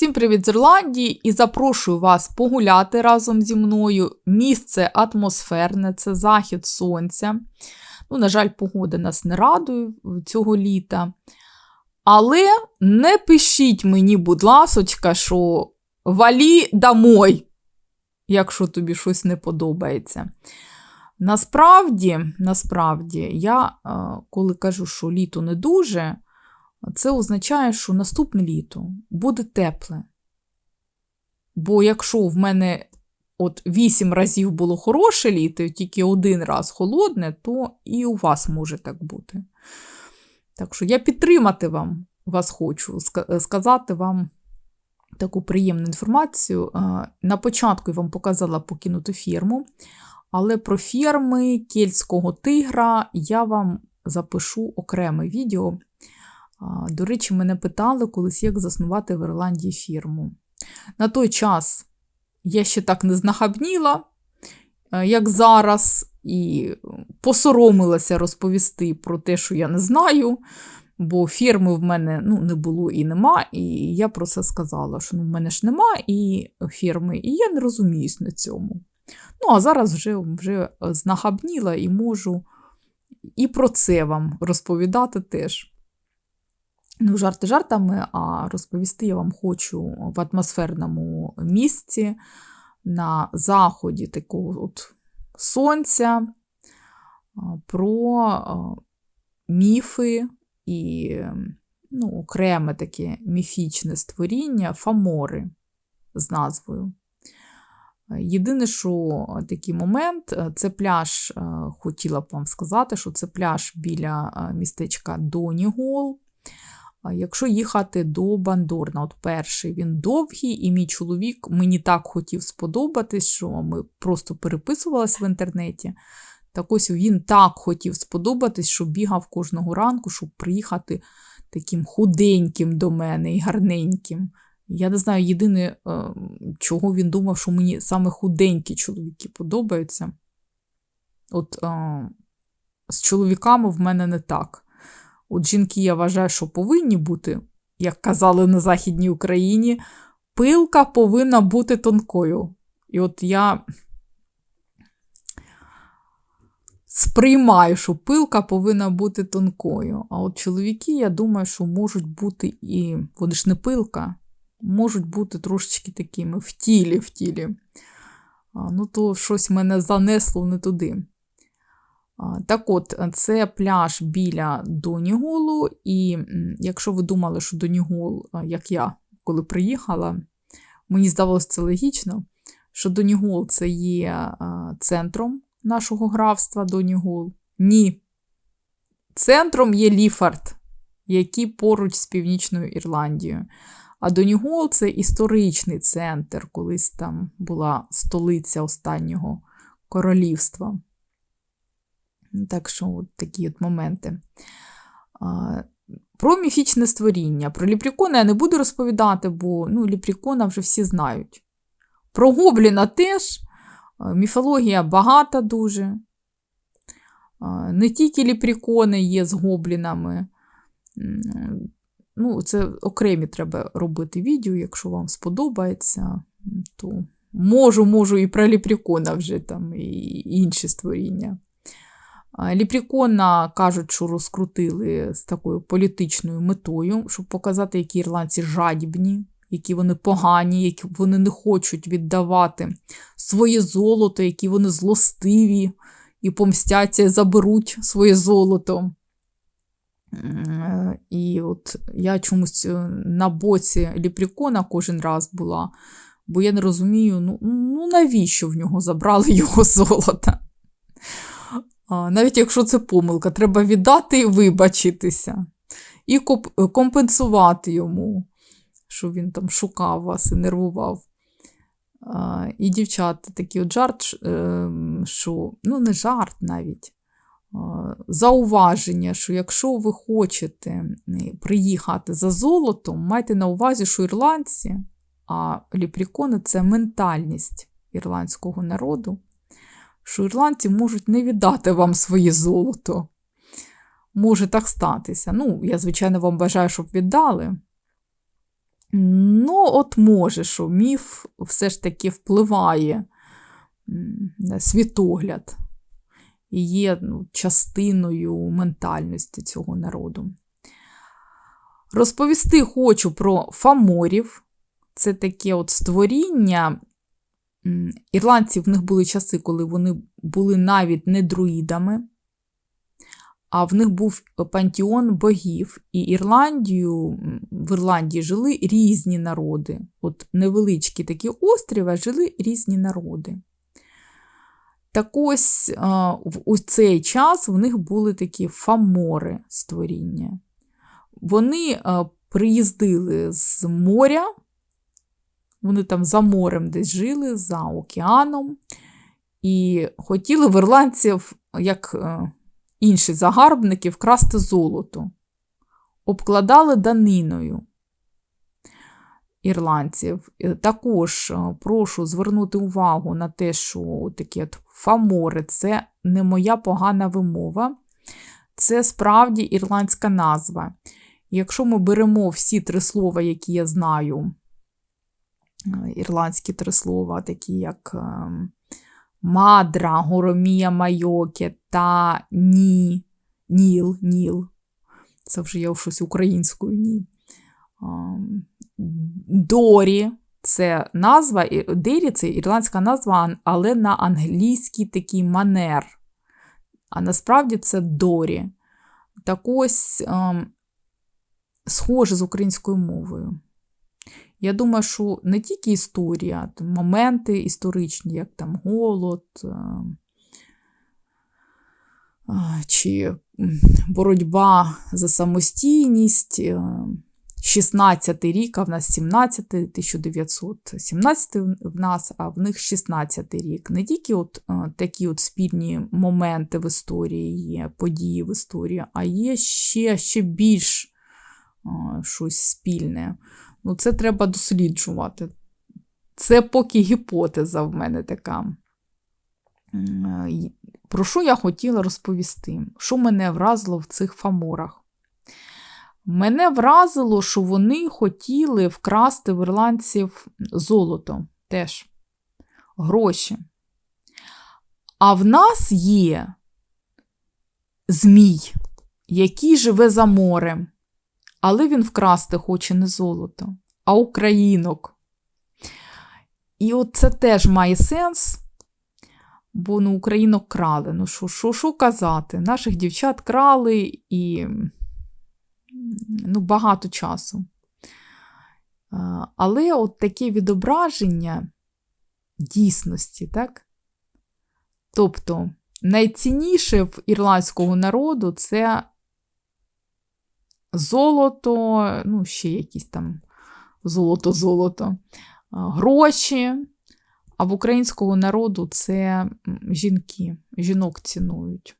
Всім привіт з Ірландії і запрошую вас погуляти разом зі мною. Місце атмосферне, це захід сонця. Ну, на жаль, погода нас не радує цього літа. Але не пишіть мені, будь ласочка, що валі домой, якщо тобі щось не подобається. Насправді, насправді, я е, коли кажу, що літо не дуже. Це означає, що наступне літо буде тепле. Бо якщо в мене от 8 разів було хороше літо, тільки один раз холодне, то і у вас може так бути. Так що я підтримати вам вас хочу, сказати вам таку приємну інформацію. На початку я вам показала покинути фірму, але про фірми кельтського тигра я вам запишу окреме відео. До речі, мене питали колись, як заснувати в Ірландії фірму. На той час я ще так не знахабніла, е, як зараз, і посоромилася розповісти про те, що я не знаю, бо фірми в мене ну, не було і нема, і я про це сказала, що ну, в мене ж нема і фірми, і я не розуміюсь на цьому. Ну, а зараз вже вже знахабніла і можу і про це вам розповідати теж. Ну, жарти жартами, а розповісти я вам хочу в атмосферному місці на заході такого от сонця про міфи і ну, окреме таке міфічне створіння фамори з назвою. Єдине, що такий момент, це пляж, хотіла б вам сказати, що це пляж біля містечка Донігол. Якщо їхати до Бандорна, от перший він довгий, і мій чоловік мені так хотів сподобатись, що ми просто переписувалися в інтернеті. Так ось він так хотів сподобатись, що бігав кожного ранку, щоб приїхати таким худеньким до мене і гарненьким. Я не знаю, єдине, е, чого він думав, що мені саме худенькі чоловіки подобаються. От з чоловіками в мене не так. От жінки, я вважаю, що повинні бути, як казали на Західній Україні, пилка повинна бути тонкою. І от я сприймаю, що пилка повинна бути тонкою. А от чоловіки, я думаю, що можуть бути і, вони ж не пилка, можуть бути трошечки такими в тілі, в тілі. Ну, то щось мене занесло не туди. Так от, це пляж біля Доніголу, і якщо ви думали, що Донігол, як я коли приїхала, мені здавалося це логічно, що Донігол це є центром нашого графства Донігол. Ні. Центром є Ліфард, який поруч з Північною Ірландією. А Донігол це історичний центр, колись там була столиця останнього королівства. Так що от такі от моменти. Про міфічне створіння. Про ліпрікона я не буду розповідати, бо ну, ліпрікона вже всі знають. Про Гобліна теж міфологія багата дуже. Не тільки ліпрікони є з гоблінами. Ну, Це окремі треба робити відео, якщо вам сподобається, то можу, можу і про ліпрікона вже там, і інші створіння. Ліпрікона кажуть, що розкрутили з такою політичною метою, щоб показати, які ірландці жадібні, які вони погані, які вони не хочуть віддавати своє золото, які вони злостиві і помстяться заберуть своє золото. І от я чомусь е, на боці Ліпрікона кожен раз була, бо я не розумію, ну, ну навіщо в нього забрали його золото? Навіть якщо це помилка, треба віддати і вибачитися, і компенсувати йому, що він там шукав вас і нервував. І дівчата такий от жарт, ем, що, ну, не жарт навіть, зауваження, що якщо ви хочете приїхати за золотом, майте на увазі, що ірландці, а ліпрікони це ментальність ірландського народу що ірландці можуть не віддати вам своє золото. Може так статися. Ну, я, звичайно, вам бажаю, щоб віддали. Ну, от може, що міф все ж таки впливає на світогляд і є ну, частиною ментальності цього народу. Розповісти хочу про фаморів. Це таке от створіння. Ірландці в них були часи, коли вони були навіть не друїдами, а в них був пантеон богів. І Ірландію, в Ірландії жили різні народи. От невеличкі такі остріви жили різні народи. Так ось у цей час в них були такі фамори створіння. Вони приїздили з моря, вони там за морем десь жили, за океаном, і хотіли в ірландців, як е, інші загарбники, вкрасти золото, обкладали даниною ірландців. Також е, прошу звернути увагу на те, що такі от фамори це не моя погана вимова, це справді ірландська назва. Якщо ми беремо всі три слова, які я знаю, ірландські три слова, такі як е, мадра, горомія, майоке та ні, ніл, ніл. Це вже я щось українською ні. Ем, Дорі це назва, Дері це ірландська назва, але на англійський такий манер. А насправді це Дорі. Так ось ем, схоже з українською мовою. Я думаю, що не тільки історія, моменти історичні, як там голод ем, чи боротьба за самостійність. Ем, 16 рік, а в нас 17, 1917 в нас, а в них 16 рік. Не тільки от е, такі от спільні моменти в історії є, події в історії, а є ще ще більш е, щось спільне. Ну, Це треба досліджувати. Це поки гіпотеза в мене така. Про що я хотіла розповісти? Що мене вразило в цих фаморах? Мене вразило, що вони хотіли вкрасти в ірландців золото теж гроші. А в нас є змій, який живе за морем, але він вкрасти хоче не золото, а українок. І от це теж має сенс, бо ну, українок крали. Ну, що казати? Наших дівчат крали і ну, багато часу. Але от таке відображення дійсності, так? Тобто, найцінніше в ірландського народу це золото, ну, ще якісь там золото-золото, гроші. А в українського народу це жінки, жінок цінують.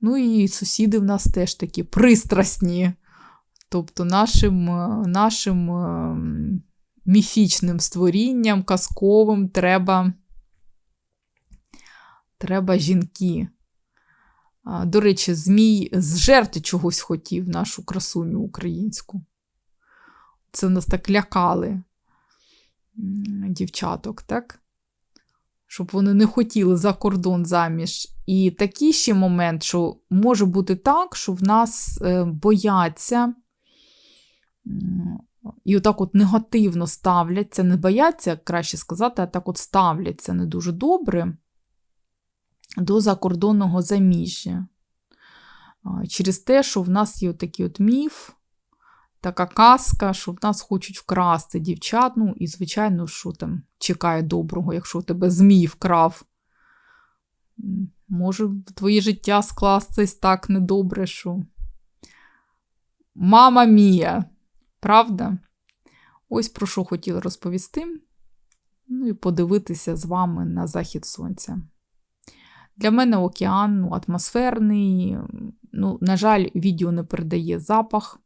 Ну і сусіди в нас теж такі пристрасні. Тобто нашим е, нашим е, міфічним створінням, казковим треба треба жінки. До речі, Змій з жерти чогось хотів нашу красуню українську. Це нас так лякали дівчаток, так? Щоб вони не хотіли за кордон заміж. І такий ще момент, що може бути так, що в нас е, бояться і отак от негативно ставляться, не бояться, краще сказати, а так от ставляться не дуже добре до закордонного заміжжя. Через те, що в нас є такий от міф, така казка, що в нас хочуть вкрасти дівчат. Ну, і, звичайно, що там чекає доброго, якщо тебе Змій вкрав. Може, твоє життя скластись так недобре, що. Мама мія, правда? Ось про що хотіла розповісти. Ну і подивитися з вами на захід сонця. Для мене океан ну, атмосферний. Ну, На жаль, відео не передає запах.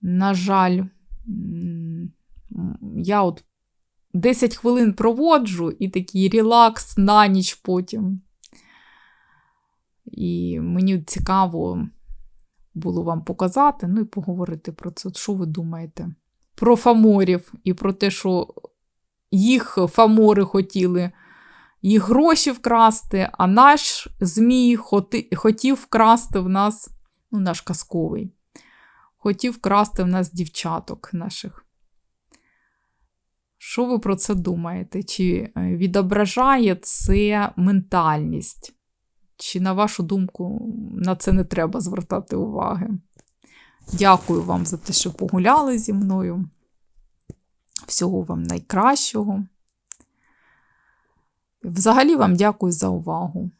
На жаль, я от 10 хвилин проводжу і такий релакс на ніч потім. І мені цікаво було вам показати, ну і поговорити про це. Що ви думаєте? Про фаморів і про те, що їх фамори хотіли їх гроші вкрасти, а наш Змій хотів вкрасти в нас, ну, наш казковий, хотів вкрасти в нас дівчаток наших. Що ви про це думаєте? Чи е, відображає це ментальність? Чи, на вашу думку, на це не треба звертати уваги? Дякую вам за те, що погуляли зі мною. Всього вам найкращого. Взагалі вам дякую за увагу.